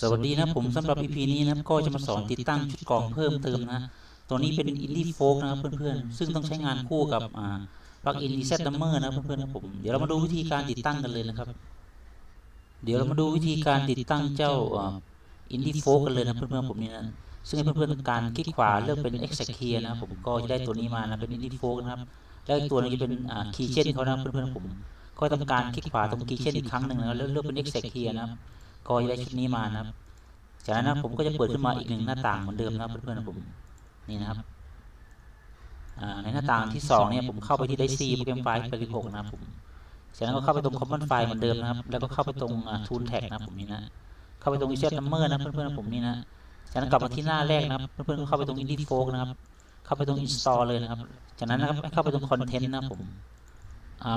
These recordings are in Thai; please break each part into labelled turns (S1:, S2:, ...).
S1: สวัสดีนะผมสำหรับ EP นี้นะครับก็จะมาสอนติดตั้งชุดกรองเพิ่มเติมนะตัวนี้เป็นอินดี้โฟกนะครับเพื่อนๆ ซึ่งต้องใช้งานคู่กับอ่าปลั๊กอินรีเซ็ตดัมเมอร์นะเพื่อนๆนะผมเดี๋ยวเรามาดูวิธีการติดตั้งกันเลยนะครับ เดี๋ยวเรามาดูวิธีการติดตั้งเจ้าอินดี้โฟกกันเลยนะเพื่อนๆผมนี่นะซึ่งให้เพื่อนๆต้องการคลิกขวาเลือกเป็น e x a c k e y นะครับผมก็จะได้ตัวนี้มานะเป็นอินดี้โฟกนะครับแล้วอีกตัวนึงจะเป็นอ่าคีย์เช่นเขานะเพื่อนๆผม ก็ทำการคลิกขวาตรงคีย์เช่นอีกครั้งหนึ่งนะแล้วเลือกเป็น e x a c k e y นะครับ ก็จะได้ชุดนี้มานะครับ จากนั้นนะผมก็จะเปิดขึ้นมาอีกหนึ่งหน้าต่างเหมือนเดิมนะครับเพื่อนๆผมนี่นะครับในหน้าต่างที่สองเนี่ยผมเข้าไปที่ไดซีโปรแกรมไฟล์86นะครับผมจากนั้นก็เข้าไปตรง common file เหมือนเดิมนะครับ แล้วก็เข้าไปตรงอ่า tool tag นะผมนี่นะ เข้าไปตรง reset number นะเพื่อนๆผมนี่นะจากนั้นกลับมาที่หน้าแรกนะครับ เพื่อนๆก็เข้าไปตรง indie folk นะครับ เข้าไปตรง install เลยนะครับ จากนั้นนะครับเข้าไปตรง content นะครับผมอ่า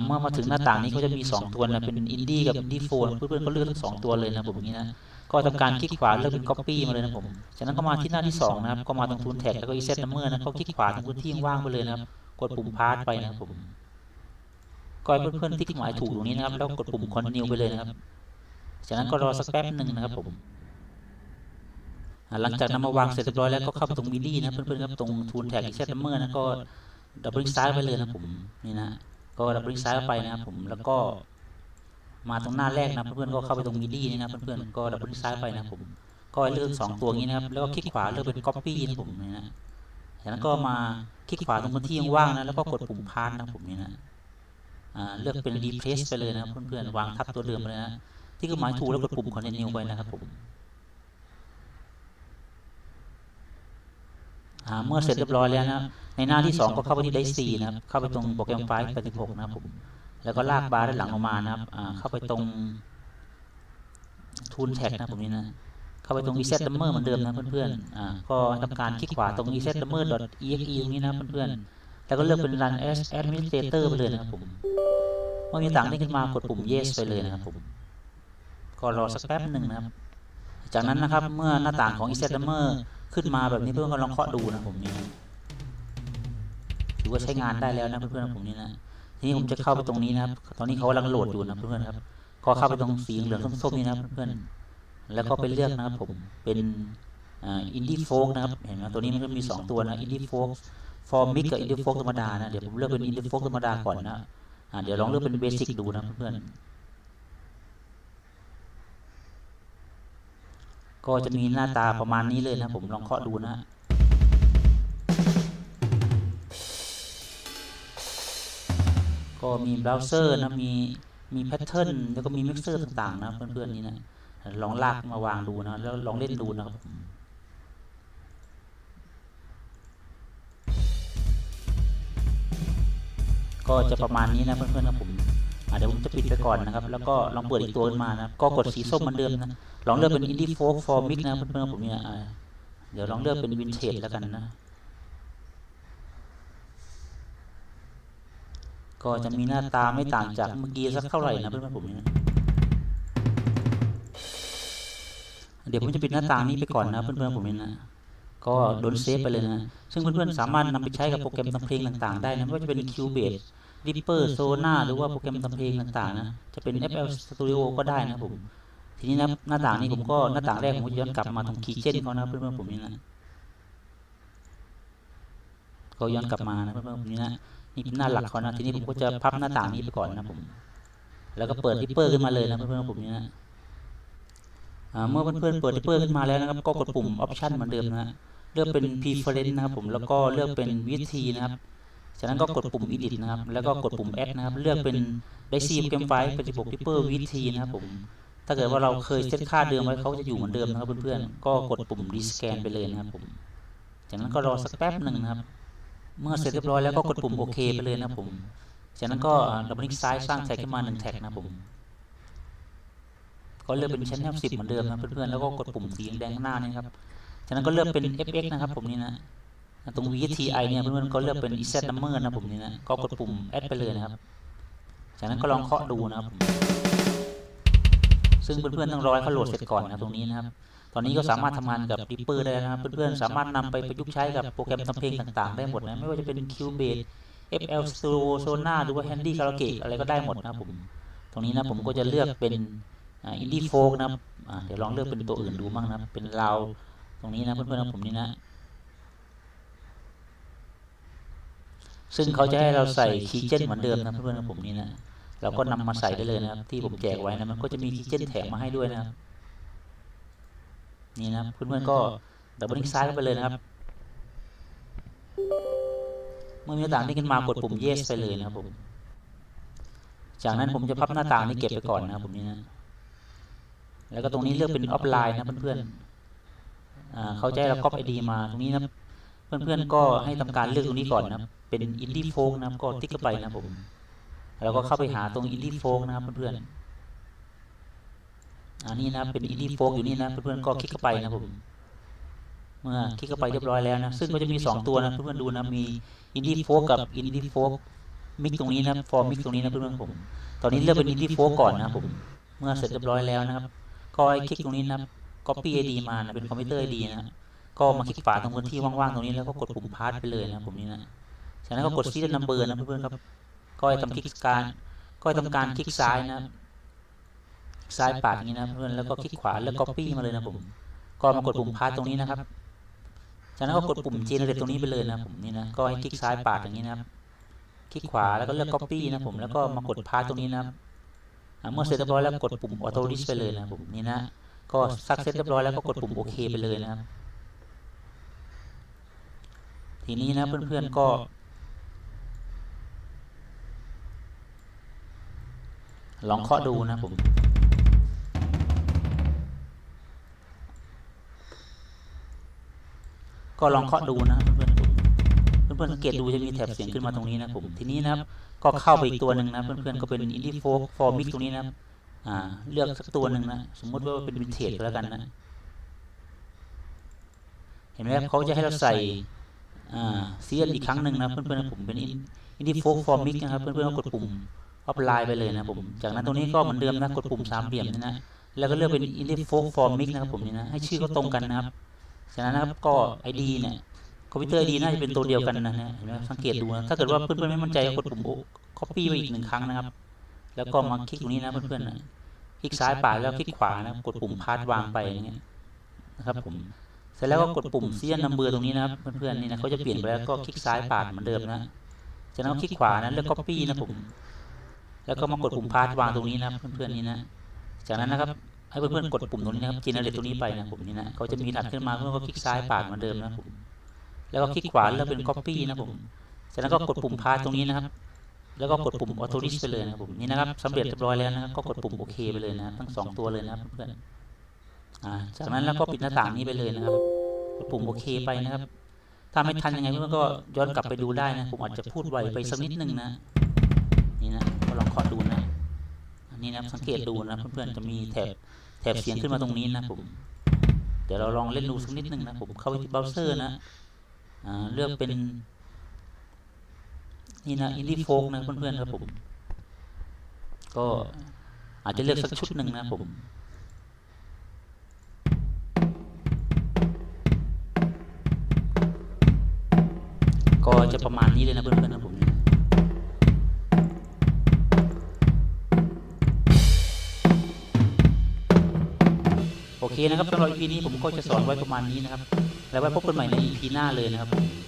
S1: เมื่อมาถึงหน้าต่างนี้ก็จะมีสองตัวนะเป็น indie กับ indie folk เพื่อนๆก็เลือกทั้งสองตัวเลยนะผมอย่างนี้นะก็ทำการคลิกขวาเลือกเป็น copy มาเลยนะผมจากนั้นก็มาที่หน้าที่2นะครับก็มาตรง tool tag แล้วก็ reset number นะก็คลิกขวาตรงพื้นที่ว่างไปเลยนะครับกดปุ่ม pass ไปนะครับผมก็ให้เพื่อนๆที่หมายถูกตรงนี้นะครับแล้วกดปุ่ม continue ไปเลยนะครับจากนั้นก็รอสักแป๊บหนึ่งนะครับผมหลังจากนำมาวางเสร็จเรียบร้อยแล้วก็เข้าไปตรง MIDI นะเพื่อนๆครับตรง tool tag reset number นะก็ดับเบิลซ้ายไปเลยนะผมนี่นะ ก็ดับเบิลคลิกซ้ายไปนะครับผมแล้วก็มาตรงหน้าแรกนะเพื่อนๆก็เข้าไปตรงมิดี้นี่นะเพื่อนๆก็ดับเบิลซ้ายไปนะผมก็เลือกสองตัวนี้นะครับแล้วก็คลิกขวาเลือกเป็น copy นะผมนี่นะจากนั้นก็มาคลิกขวาตรงพื้นที่ว่างนะแล้วก็กดปุ่มพานนะผมนี่นะเลือกเป็น replace ไปเลยนะเพื่อนๆวางทับตัวเดิมเลยนะที่คือหมายถูกแล้วกดปุ่ม continue ไปนะครับผมอ่า เมื่อเสร็จเรียบร้อยแล้วนะในหน้าที่สองก็เข้าไปที่ Dice นะครับเข้าไปตรงโปรแกรมไฟล์86นะครับผมแล้วก็ลากบาร์ด้านหลังออกมานะครับอ่าเข้าไปตรงทูนแท็กนะผมนี่นะเข้าไปตรง reset number เหมือนเดิมนะเพื่อนๆอ่าก็ทำการคลิกขวาตรง reset number exe ตรงนี้นะเพื่อนๆแล้วก็เลือกเป็น run as administrator ไปเลยนะครับผมเมื่อมีต่างนี้ขึ้นมากดปุ่ม yes ไปเลยนะครับผมก็รอสักแป๊บหนึ่งนะครับ จากนั้นนะครับเมื่อหน้าต่างของ reset number ขึ้นมาแบบนี้เพื่อนๆก็ลองเคาะดูนะผมนี่นะถือว่าใช้งานได้แล้วนะเพื่อนๆผมนี่นะทีนี้ผมจะเข้าไปตรงนี้นะครับ ตอนนี้เขากำลังโหลดอยู่นะเพื่อนๆครับก็เข้าไปตรงสีเหลืองส้มๆนี่นะครับเพื่อนๆแล้วก็ไปเลือกนะครับผมเป็นอินดี้โฟกนะครับเห็นไหมตัวนี้มันก็มี 2 ตัวนะอินดี้โฟกฟอร์มิกกับอินดี้โฟกธรรมดานะเดี๋ยวผมเลือกเป็นอินดี้โฟกธรรมดาก่อนนะอ่าเดี๋ยวลองเลือกเป็นเบสิกดูนะเพื่อนๆ ก็จะมีหน้าตาประมาณนี้เลยนะผมลองเคาะดูนะก็มีเบราว์เซอร์นะมีมีแพทเทิร์นแล้วก็มีมิกเซอร์ต่างๆนะเพื่อนๆนี่นะลองลากมาวางดูนะแล้วลองเล่นดูนะครับก็จะประมาณนี้นะเพื่อนๆนะผม เดี๋ยวผมจะปิดไปก่อนนะครับ แล้วก็ลองเปิดอีกตัวขึ้นมานะก็กดสีส้มเหมือนเดิมนะ ลองเลือกเป็น Indie Folk for Mix นะเพื่อนๆผมเนี่ยเดี๋ยวลองเลือกเป็น Vintage แล้วกันนะ ก็จะมีหน้าตาไม่ต่างจากเมื่อกี้สักเท่าไหร่นะเพื่อนๆผมเนี่ยเดี๋ยวผมจะปิดหน้าต่างนี้ไปก่อนนะเพื่อนๆผมเนี่ยนะก็โดนเซฟไปเลยนะ ซึ่งเพื่อนๆสามารถนำไปใช้กับโปรแกรมทำเพลงต่างๆ ได้นะไม่ว่าจะเป็น Cubase Reaper Sonar หรือว่าโปรแกรมทำเพลงต่างๆนะจะเป็น FL Studio ก็ได้นะผมทีนี้นะหน้าต่างนี้ผมก็หน้าต่างแรกผมก็ย้อนกลับมาตรงคีย์เจนเขานะเพื่อนๆผมนี่นะก็ย้อนกลับมานะเพื่อนๆผมนี่นะนี่เป็นหน้าหลักเขานะทีนี้ผมก็จะพับหน้าต่างนี้ไปก่อนนะผม แล้วก็เปิดริปเปอร์ขึ้นมาเลยนะเพื่อนๆผมนี่นะอ่าเมื่อเพื่อนๆเปิดริปเปอร์ขึ้นมาแล้วนะครับก็กดปุ่ม Option เหมือนเดิมนะเลือกเป็น Preference นะครับผมแล้วก็เลือกเป็นวิธีนะครับ จากนั้นก็กดปุ่ม Edit นะครับ แล้วก็กดปุ่ม Add นะครับ เลือกเป็น Daisy Game File 86 Ripper วิธีนะครับผม ถ้าเกิดว่าเราเคยเซตค่าเดิมไว้เขาจะอยู่เหมือนเดิมนะครับเพื่อนๆ ก็กดปุ่ม Rescan ไปเลยนะครับผม จากนั้นก็รอสักแป๊บหนึ่งนะครับ เมื่อเสร็จเรียบร้อยแล้วก็กดปุ่มโอเคไปเลยนะครับผม จากนั้นก็ดับเบิลคลิกซ้ายสร้างแท็กขึ้นมาหนึ่งแท็กนะครับผมก็เลือกเป็น Channel 10เหมือนเดิมนะเพื่อนๆ แล้วก็กดปุ่มสีแดงข้างหน้านี่ครับ จากนั้นก็เลือกเป็น FX นะครับผมนี่นะ ตรง VTI เนี่ยเพื่อนๆก็เลือกเป็น EZ number นะผมนี่นะก็กดปุ่ม add ไปเลยนะครับ จากนั้นก็ลองเคาะดูนะครับผมซึ่งเพื่อนๆต้องรอให้เขาโหลดเสร็จก่อนนะตรงนี้นะครับ ตอนนี้ก็สามารถทำงานกับ Reaper ได้แล้วนะครับ เพื่อนๆสามารถนำไปประยุกต์ใช้กับโปรแกรมทำเพลงต่างๆ ได้หมดนะ ไม่ว่าจะเป็น Cubase FL Studio Sonar หรือว่า Handy Karaoke อะไรก็ได้หมดนะครับผม ตรงนี้นะผมก็จะเลือกเป็นอินดี้โฟกนะครับอ่าเดี๋ยวลองเลือกเป็นตัวอื่นดูบ้างนะครับ เป็นลาวตรงนี้นะเพื่อนๆของผมนี่นะ ซึ่งเขาจะให้เราใส่คีย์เจนเหมือนเดิมนะเพื่อนๆของผมนี่นะเราก็นำมาใส่ได้เลยนะครับ ที่ผมแจกไว้นะมันก็จะมีคีย์เจนแถมมาให้ด้วยนะครับนี่นะเพื่อนๆก็ดับเบิลคลิกซ้ายเข้าไปเลยนะครับ เมื่อมีหน้าต่างนี้ขึ้นมากดปุ่ม yes ไปเลยนะครับผม จากนั้นผมจะพับหน้าต่างนี้เก็บไปก่อนนะครับผมนี่นะแล้วก็ตรงนี้เลือกเป็นออฟไลน์นะเพื่อนๆอ่าเขาจะให้เราก๊อปไอดีมาตรงนี้นะเพื่อนๆก็ให้ทำการเลือกตรงนี้ก่อนนะครับ เป็นอินดี้โฟกนะครับ ก็ติ๊กเข้าไปนะผม แล้วก็เข้าไปหาตรงอินดี้โฟกนะครับเพื่อนๆอันนี้นะเป็นอินดี้โฟกอยู่นี่นะเพื่อนๆก็คลิกเข้าไปนะผมเมื่อคลิกเข้าไปเรียบร้อยแล้วนะ ซึ่งก็จะมี 2 ตัวนะเพื่อนๆดูนะ มีอินดี้โฟกกับอินดี้โฟกมิกตรงนี้นะฟอร์มิกตรงนี้นะเพื่อนๆผม ตอนนี้เลือกเป็นอินดี้โฟกก่อนนะผม เมื่อเสร็จเรียบร้อยแล้วนะครับ ก็ให้คลิกตรงนี้นะครับ copy ID มานะเป็นคอมพิวเตอร์ ID นะ ก็มาคลิกฝาตรงพื้นที่ว่างๆตรงนี้แล้วก็กดปุ่มพาสไปเลยนะผมนี่นะ จากนั้นก็กด serial number นะเพื่อนๆครับก็ให้ทำคลิกการก็ให้ทำการคลิกซ้ายนะครับคลิกซ้ายปาดอย่างนี้นะเพื่อนแล้วก็คลิกขวาแล้ว copy มาเลยนะผมก็มากดปุ่มพาสตรงนี้นะครับ จากนั้นก็กดปุ่ม generate ตรงนี้ไปเลยนะผมนี่นะก็ให้คลิกซ้ายปาดอย่างนี้นะครับคลิกขวาแล้วก็เลือก copy นะผมแล้วก็มากดพาสตรงนี้นะครับอ่าเมื่อเสร็จเรียบร้อยแล้วกดปุ่ม auto list ไปเลยนะผมนี่นะก็ซักเสร็จเรียบร้อยแล้วก็กดปุ่มโอเคไปเลยนะครับทีนี้นะเพื่อนๆก็ ลองเคาะดูนะผม ก็ลองเคาะดูนะเพื่อนๆผมเพื่อนสังเกตดูจะมีแถบเสียงขึ้นมาตรงนี้นะผมทีนี้นะครับ ก็เข้าไปอีกตัวหนึ่งนะเพื่อนๆก็เป็นอินดี้โฟกฟอร์มิกตรงนี้นะอ่า เลือกสักตัวหนึ่งนะสมมติว่าเป็นวินเทจก็แล้วกันนะเห็นไหมครับเขาจะให้เราใส่อ่าเซียนอีกครั้งหนึ่งนะเพื่อนๆผมเป็นอินดี้โฟกฟอร์มิกนะครับเพื่อนๆก็กดปุ่ม ออฟไลน์ไปเลยนะผม จากนั้นตรงนี้ก็เหมือนเดิมนะกดปุ่มสามเหลี่ยมนี่นะ แล้วก็เลือกเป็นอินดี้โฟกฟอร์มิกนะครับผมนี่นะ ให้ชื่อก็ตรงกันนะครับ จากนั้นนะครับก็ไอดีเนี่ยคอมพิวเตอร์ดีน่าจะเป็นตัวเดียวกันนะฮะเห็นไหมสังเกตดูนะถ้าเกิดว่าเพื่อนๆไม่มั่นใจก็กดปุ่ม copy ไปอีกหนึ่งครั้งนะครับ แล้วก็มาคลิกตรงนี้นะเพื่อนๆนคลิกซ้ายป่าแล้วคลิกขวานะกดปุ่มพาสวางไปอย่างเงี้ยนะครับผมเสร็จแล้วก็กดปุ่มเซียนนัมเบอร์ตรงนี้นะครับเพื่อนๆนี่นะเขาจะเปลี่ยนไปแล้วก็คลิกซ้ายปาดเหมือนเดิมนะจากนั้นคลิกขวานะเลือก copy นะผม แล้วก็มากดปุ่มพาสวางตรงนี้นะเพื่อนๆนี่นะ จากนั้นนะครับให้เพื่อนๆกดปุ่มตรงนี้นะครับ generate ตรงนี้ไปนะผมนี่นะเขาจะมีถัดขึ้นมาเพื่อนก็คลิกซ้ายปาดเหมือนเดิมนะผมแล้วก็คลิกขวาแล้วเป็น copy นะผมจากนั้นก็กดปุ่มพาสตรงนี้นะครับ แล้วก็กดปุ่ม auto list ไปเลยนะครับผมนี่นะครับสำเร็จเรียบร้อยแล้วนะครับก็กดปุ่มโอเคไปเลยนะทั้งสองตัวเลยนะครับเพื่อนๆอ่าจากนั้นแล้วก็ปิดหน้าต่างนี้ไปเลยนะครับกดปุ่มโอเคไปนะครับถ้าไม่ทันยังไงเพื่อนๆก็ย้อนกลับไปดูได้นะผมอาจจะพูดไวไปสักนิดนึงนะ นนี้นะสังเกตดูนะเพื่อนๆจะมีแถบแถบเสียงขึ้นมาตรงนี้นะผม เดี๋ยวเราลองเล่นดูสักนิดนึงนะผมเข้าไปที่เบราว์เซอร์นะอ่าเลือกเป็น นี่นะอินดี้โฟกนะเพื่อนๆครับผม ก็อาจจะเลือกสักชุดหนึ่งนะผมก็จะประมาณนี้เลยนะเพื่อนๆนะผม เคนะครับสำหรับ EP นี้ผมก็จะสอนไว้ประมาณนี้นะครับ แล้วไว้พบกันใหม่ใน EP หน้าเลยนะครับผม